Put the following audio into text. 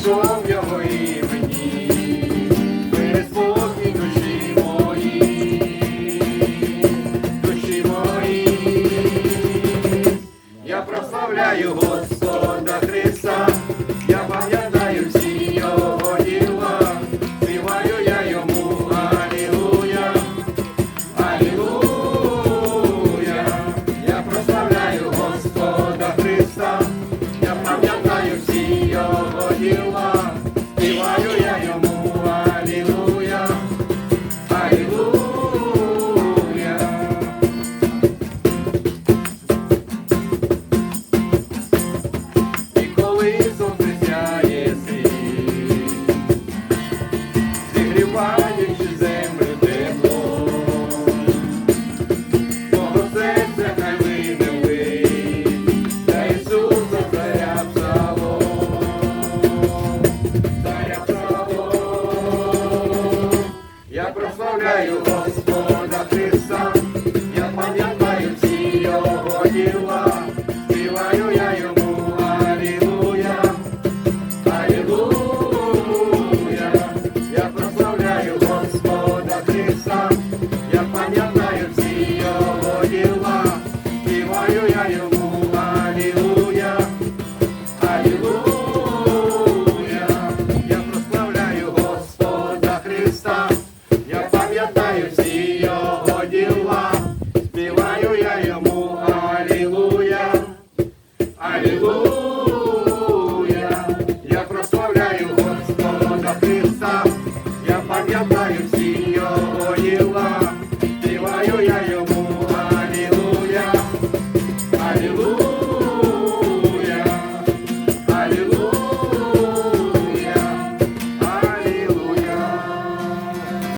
That's. you are. прославляю Господа Христа, я пам'ятаю ці його діла.